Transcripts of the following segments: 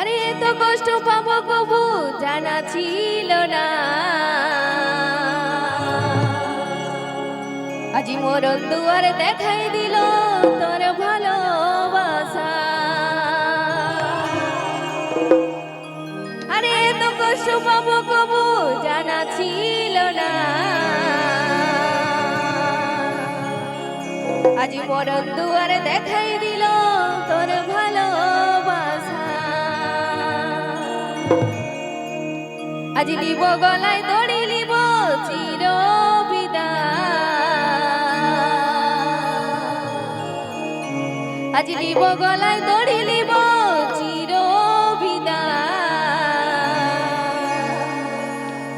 আরে, এত কষ্ট পাবো কবু জানা ছিল না। আজি মরণ দুয়ার দেখাই দিল তোর ভালোবাসা। আরে, এত কষ্ট পাবো কবু জানা ছিল না। আজি মরণ দুয়ার দেখাই দিল আজি লিব গলায় দড়ি লিব চির আজি লিব গলায় দড়ি লিব চির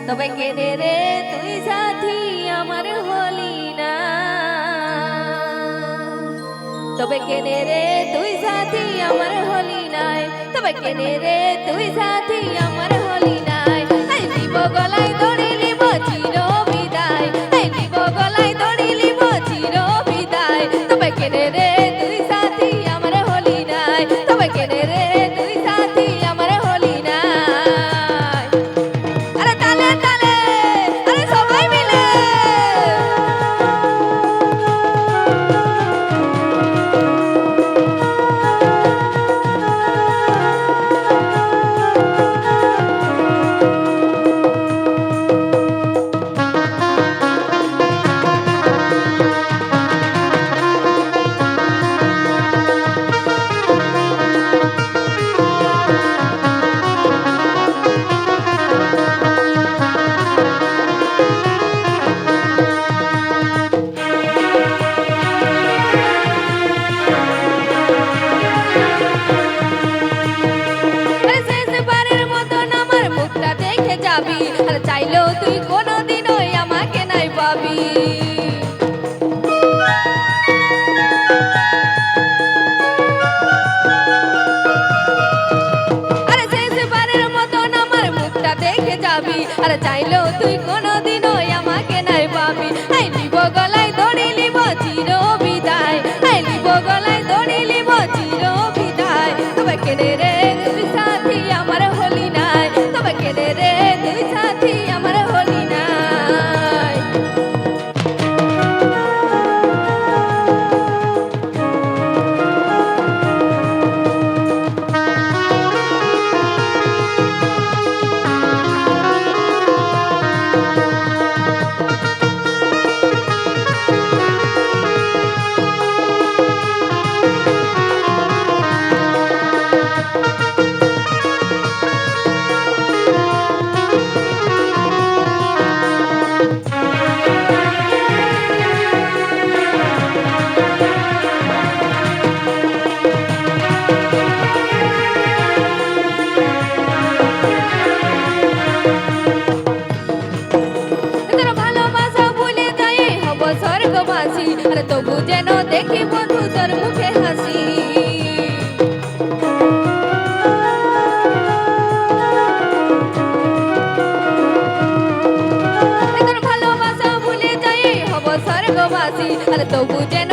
তবে কেনে রে তুই সাথী, আমার হলি না। তবে কেনে রে তুই সাথী, আমার হলি নাই। তবে কেনে রে তুই সাথী যাবি আর চাইলেও তুই কোনোদিনই আমাকে নাই পাবি। আরে শেষবারের মতন আমার মুখটা দেখে যাবি। আর চাইলেও তুই কোনোদিনও তোর মুখে হাসি। তোর ভালোবাসা ভুলে যাই হব স্বর্গবাসী। তবু যেন